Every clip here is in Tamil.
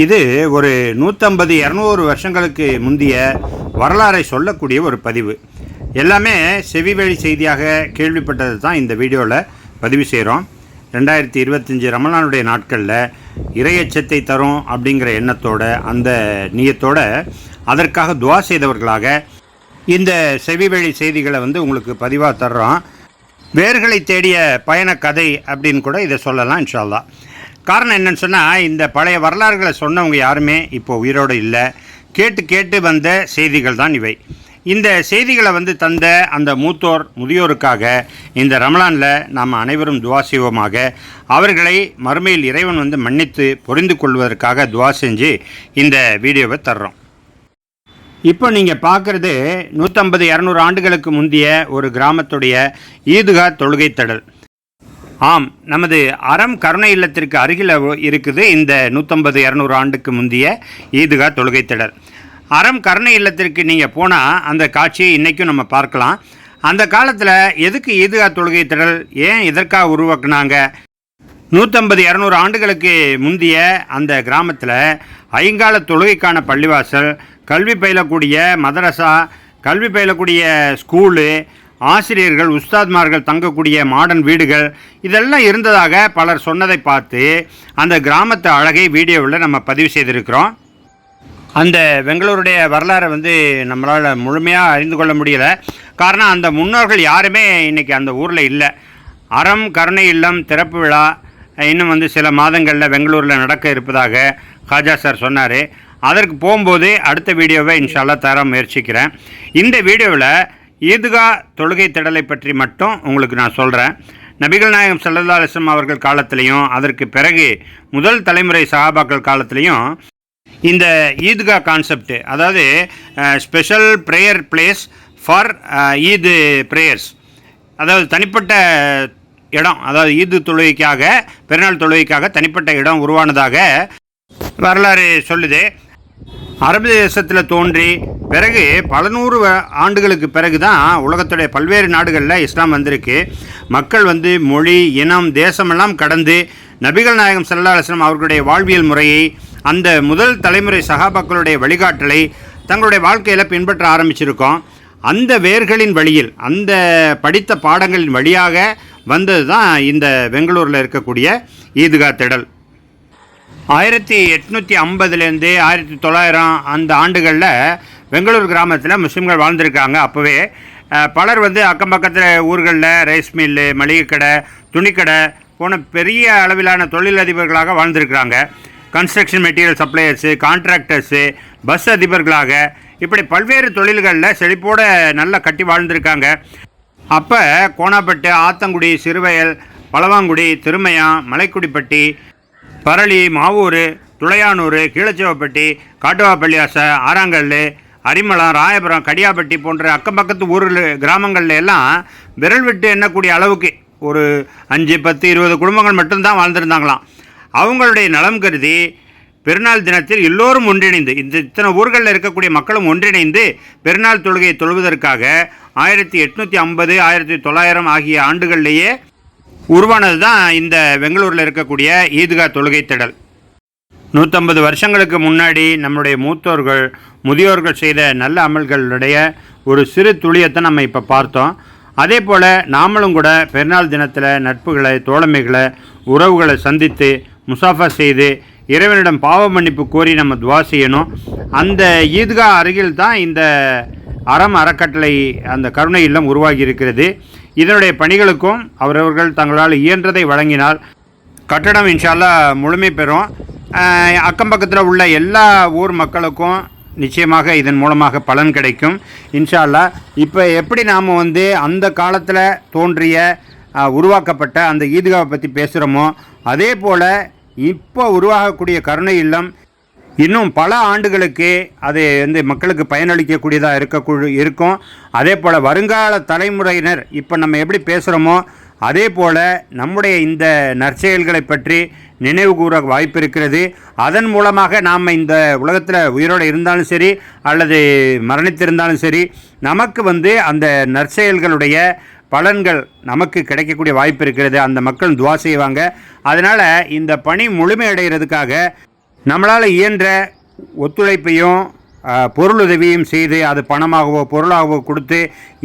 இது ஒரு நூற்றம்பது இரநூறு வருஷங்களுக்கு முந்தைய வரலாறை சொல்லக்கூடிய ஒரு பதிவு. எல்லாமே செவிவழி செய்தியாக கேள்விப்பட்டது தான் இந்த வீடியோவில் பதிவு செய்கிறோம் ரெண்டாயிரத்தி இருபத்தஞ்சி ரமலானுடைய நாட்களில் இரையச்சத்தை தரும் அப்படிங்கிற எண்ணத்தோட அந்த நீயத்தோட அதற்காக துவா செய்தவர்களாக இந்த செவிவழி செய்திகளை வந்து உங்களுக்கு பதிவாக தர்றோம். வேர்களை தேடிய பயண கதை அப்படின்னு கூட இதை சொல்லலாம் இன்ஷால்லா காரணம் என்னன்னு சொன்னால் இந்த பழைய வரலாறுகளை சொன்னவங்க யாருமே இப்போ உயிரோடு இல்லை. கேட்டு கேட்டு வந்த செய்திகள் தான் இவை. இந்த செய்திகளை வந்து தந்த அந்த மூத்தோர் முதியோருக்காக இந்த ரமலானில் நாம் அனைவரும் துவா செய்வோமாக. அவர்களை மறுமையில் இறைவன் வந்து மன்னித்து புரிந்து கொள்வதற்காக துவா செஞ்சு இந்த வீடியோவை தர்றோம். இப்போ நீங்கள் பார்க்குறது நூற்றம்பது இரநூறு ஆண்டுகளுக்கு முந்தைய ஒரு கிராமத்துடைய ஈதுகா தொழுகை தடல். ஆம் நமது அறம் கருணை இல்லத்திற்கு அருகில் இருக்குது இந்த நூற்றம்பது இரநூறு ஆண்டுக்கு முந்தைய ஈதுகா தொழுகை திடல். அறம் கருணை இல்லத்திற்கு நீங்கள் போனால் அந்த காட்சியை இன்றைக்கும் நம்ம பார்க்கலாம். அந்த காலத்தில் எதுக்கு ஈதுகா தொழுகை திடல் ஏன் இதற்காக உருவாக்குனாங்க? நூற்றம்பது இரநூறு ஆண்டுகளுக்கு முந்தைய அந்த கிராமத்தில் ஐங்கால தொழுகைக்கான பள்ளிவாசல் கல்வி பயிலக்கூடிய மதரசா கல்வி பயிலக்கூடிய ஸ்கூலு ஆசிரியர்கள் உஸ்தாத்மார்கள் தங்கக்கூடிய மாடர்ன் வீடுகள் இதெல்லாம் இருந்ததாக பலர் சொன்னதை பார்த்து அந்த கிராமத்து அழகை வீடியோவில் நம்ம பதிவு செய்திருக்கிறோம். அந்த பெங்களூருடைய வரலாறை வந்து நம்மளால் முழுமையாக அறிந்து கொள்ள முடியலை. காரணம் அந்த முன்னோர்கள் யாருமே இன்றைக்கி அந்த ஊரில் இல்லை. அறம் கருணை இல்லம் திறப்பு விழா இன்னும் வந்து சில மாதங்களில் பெங்களூரில் நடக்க இருப்பதாக காஜா சார் சொன்னார். அதற்கு போகும்போது அடுத்த வீடியோவை இன்ஷால்லா தர முயற்சிக்கிறேன். இந்த வீடியோவில் ஈதுகா தொழுகை திடலை பற்றி மட்டும் உங்களுக்கு நான் சொல்கிறேன் நபிகள் நாயகம் சல்லல்லா அலிஸ்லாம் அவர்கள் காலத்திலையும் அதற்கு பிறகு முதல் தலைமுறை சஹாபாக்கள் காலத்திலையும் இந்த ஈத்கா கான்செப்ட் அதாவது special prayer place for Eid prayers அதாவது தனிப்பட்ட இடம் அதாவது ஈது தொழுகைக்காக பெருநாள் தொழுகைக்காக தனிப்பட்ட இடம் உருவானதாக வரலாறு சொல்லுது. அரபு தேசத்தில் தோன்றி பிறகு பல நூறு வ- ஆண்டுகளுக்கு பிறகு தான் உலகத்துடைய பல்வேறு நாடுகளில் இஸ்லாம் வந்திருக்கு. மக்கள் வந்து மொழி இனம் தேசமெல்லாம் கடந்து நபிகள் நாயகம் சல்லா அலுவலம் அவர்களுடைய வாழ்வியல் முறையை அந்த முதல் தலைமுறை சகாபாக்களுடைய வழிகாட்டலை தங்களுடைய வாழ்க்கையில் பின்பற்ற ஆரம்பிச்சிருக்கோம். அந்த வேர்களின் வழியில் அந்த படித்த பாடங்களின் வழியாக வந்தது தான் இந்த பெங்களூரில் இருக்கக்கூடிய ஈதுகா திடல். ஆயிரத்தி எட்நூற்றி ஐம்பதுலேருந்து ஆயிரத்தி தொள்ளாயிரம் அந்த ஆண்டுகளில் பெங்களூர் கிராமத்தில் முஸ்லீம்கள் வாழ்ந்திருக்காங்க அப்போவே. பலர் வந்து அக்கம் பக்கத்தில் ஊர்களில் ரைஸ் மில்லு மளிகை கடை துணிக்கடை போன பெரிய அளவிலான தொழிலதிபர்களாக வாழ்ந்திருக்கிறாங்க. Construction material suppliers contractors bus அதிபர்களாக இப்படி பல்வேறு தொழில்களில் செழிப்போடு நல்லா கட்டி வாழ்ந்திருக்காங்க. அப்போ கோணாப்பட்டு ஆத்தங்குடி சிறுவயல் பழவாங்குடி திருமயம் மலைக்குடிப்பட்டி பரளி மாவூர் துளையானூர் கீழச்சிவப்பட்டி காட்டுவாப்பள்ளியாச ஆறாங்கல் அரிமளம் ராயபுரம் கடியாப்பட்டி போன்ற அக்கம் பக்கத்து ஊரில் கிராமங்கள்ல எல்லாம் விரல் விட்டு எண்ணக்கூடிய அளவுக்கு ஒரு அஞ்சு பத்து இருபது குடும்பங்கள் மட்டும்தான் வாழ்ந்திருந்தாங்களாம். அவங்களுடைய நலம் கருதி பெருநாள் தினத்தில் எல்லோரும் ஒன்றிணைந்து இந்த இத்தனை ஊர்களில் இருக்கக்கூடிய மக்களும் ஒன்றிணைந்து பெருநாள் தொழுகையை தொழுவதற்காக ஆயிரத்தி எட்நூற்றி ஐம்பது ஆயிரத்தி தொள்ளாயிரம் ஆகிய ஆண்டுகளிலேயே உருவானது தான் இந்த பெங்களூரில் இருக்கக்கூடிய ஈத்கா தொழுகை திடல். நூற்றம்பது வருஷங்களுக்கு முன்னாடி நம்முடைய மூத்தோர்கள் முதியோர்கள் செய்த நல்ல அமல்களுடைய ஒரு சிறு துளியத்தை நம்ம இப்போ பார்த்தோம். அதே போல் நாமளும் கூட பெருநாள் தினத்தில் நட்புகளை தோழமைகளை உறவுகளை சந்தித்து முசாஃபா செய்து இறைவனிடம் பாவ மன்னிப்பு கோரி நம்ம துவா செய்யணும். அந்த ஈத்கா அருகில் தான் இந்த அறம் அறக்கட்டளை அந்த கருணை இல்லம் உருவாகி இருக்கிறது. இதனுடைய பணிகளுக்கும் அவரவர்கள் தங்களால் இயன்றதை வழங்கினால் கட்டடம் இன்ஷால்லா முழுமை பெறும். அக்கம் பக்கத்தில் உள்ள எல்லா ஊர் மக்களுக்கும் நிச்சயமாக இதன் மூலமாக பலன் கிடைக்கும். இன்ஷால்லா இப்போ எப்படி நாம் வந்து அந்த காலத்தில் தோன்றிய உருவாக்கப்பட்ட அந்த ஈத்காவை பற்றி பேசுகிறோமோ அதே போல் இப்போ உருவாகக்கூடிய கருணை இல்லம் இன்னும் பல ஆண்டுகளுக்கு அது வந்து மக்களுக்கு பயனளிக்கக்கூடியதாக இருக்கக்கூ இருக்கும். அதே போல் வருங்கால தலைமுறையினர் இப்போ நம்ம எப்படி பேசுகிறோமோ அதே போல் நம்முடைய இந்த நற்செயல்களை பற்றி நினைவு கூற வாய்ப்பு இருக்கிறது. அதன் மூலமாக நாம் இந்த உலகத்தில் உயிரோடு இருந்தாலும் சரி அல்லது மரணித்திருந்தாலும் சரி நமக்கு வந்து அந்த நற்செயல்களுடைய பலன்கள் நமக்கு கிடைக்கக்கூடிய வாய்ப்பு இருக்கிறது. அந்த மக்கள் துவா செய்வாங்க. அதனால் இந்த பணி முழுமையடைகிறதுக்காக நம்மளால் இயன்ற ஒத்துழைப்பையும் பொருளுதவியும் செய்து அது பணமாகவோ பொருளாகவோ கொடுத்து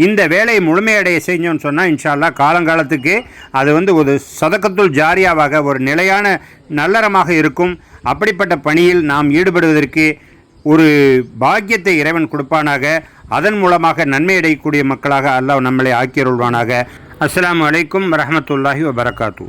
இந்த வேலையை முழுமையடைய செஞ்சோன்னு சொன்னால் இன்ஷால்லா காலங்காலத்துக்கு அது வந்து ஒரு சதக்கத்துள் ஜாரியாவாக ஒரு நிலையான நல்லறமாக இருக்கும். அப்படிப்பட்ட பணியில் நாம் ஈடுபடுவதற்கு ஒரு பாக்கியத்தை இறைவன் கொடுப்பானாக. அதன் மூலமாக நன்மை அடையக்கூடிய மக்களாக அல்லாஹ் நம்மளை ஆக்கியருள்வானாக. அஸ்லாம் அலைக்கும் வரமத்துல்லாஹி வபரகாத்தூ.